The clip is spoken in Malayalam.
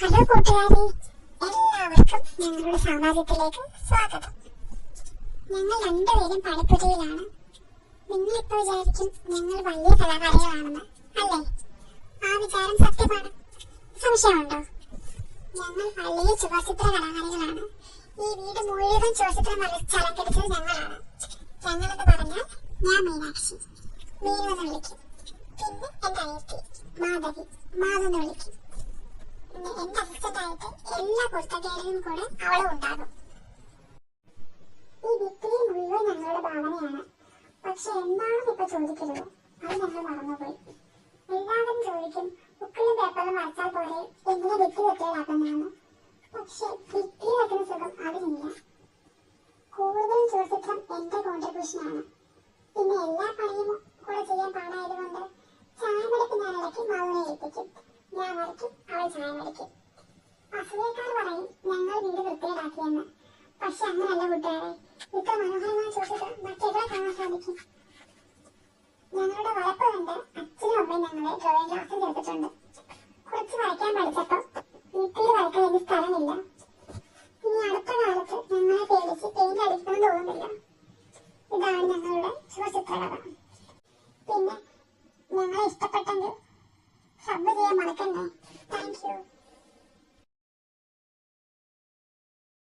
ഹലോ കൂട്ടുകാരെ എല്ലാവർക്കും ഞങ്ങളുടെ സാമ്രാജ്യത്തിലേക്ക് സ്വാഗതം. ഞങ്ങൾ രണ്ടുപേരും പണിപ്പുരയിലാണ് നിങ്ങളിപ്പോ വിചാരിക്കും ഞങ്ങൾ വലിയ കലാകാരികളാണെന്ന് അല്ലേ? ആ വിചാരം സത്യമാണ്. സംശയമുണ്ടോ? ഞങ്ങൾ വലിയ ചുവർചിത്ര കലാകാരികളാണ്. ഈ വീട് മുഴുവൻ ചുവർചിത്രം വരച്ച് അലങ്കരിച്ചത് ഞങ്ങളാണ്. ഞങ്ങളെന്ന് പറഞ്ഞാൽ ഞാൻ മീനാക്ഷി. മീനു എന്ന് വിളിക്കും. പിന്നെ എന്റെ അനിയത്തി മാധവി. മാധവെന്ന് വിളിക്കും പിന്നെ എന്റെ അസിസ്റ്റന്റ് ആയിട്ട് പുസ്തകങ്ങളിലും കൂടെ അവളും ഉണ്ടാകും. ഈ ഭിത്തിയിൽ മുഴുവൻ ഞങ്ങളുടെ ഭാവനയാണ്. പക്ഷെ എന്താണെന്ന് ഇപ്പൊ ചോദിക്കരുത് അത് ഞങ്ങൾ മറന്നുപോയി. എല്ലാവരും ചോദിക്കും ബുക്കിലും പേപ്പറിലും വരച്ചാൽ പോലെ എങ്ങനെ ഭിത്തി വെക്കലാക്കുന്നതാണ് പക്ഷെ ഭിത്തിയിൽ വെക്കുന്ന സുഖം അതിനില്ല. കൂടുതലും ചുവചിത്രം എന്റെ കോൺട്രിബ്യൂഷനാണ് പിന്നെ എല്ലാ പണിയും കൂടെ ചെയ്യാൻ പാടായതുകൊണ്ട് ചായമടിപ്പ് ഞാൻ ഇടയ്ക്ക് മാവിനെ ഏൽപ്പിക്കും. ഞാൻ വരയ്ക്കും അവൾ ചായ വരയ്ക്കും. അസൂയക്കാർ പറയും ഞങ്ങൾ വീട് വൃത്തിയിലാക്കിയെന്ന് പക്ഷെ അങ്ങനല്ല കൂട്ടുകാരെ. ഇത്ര മനോഹരമായ ചോദ്യത്തിൽ മറ്റെവിടെ കാണാൻ സാധിക്കും. ഞങ്ങളുടെ വളപ്പ് കണ്ട് അച്ഛനും അമ്മയും ഞങ്ങളെ ഡ്രോയിങ് ക്ലാസ്സിൽ ചേർത്തിട്ടുണ്ട്. കുറച്ച് വരയ്ക്കാൻ പഠിച്ചപ്പോ വീട്ടിൽ വരയ്ക്കാൻ എനിക്ക് സ്ഥലമില്ല. ഇനി അടുത്ത കാലത്ത് ഞങ്ങളെ പേടിച്ച് പെയിന്റ് അടിക്കണം തോന്നുന്നില്ല. ഇതാണ് ഞങ്ങളുടെ ശുഭചിത്രകഥ. പിന്നെ ഞങ്ങളെ ഇഷ്ടപ്പെട്ടെങ്കിൽ സബ് ചെയ്യാൻ മറക്കണ്ടേ താങ്ക് യു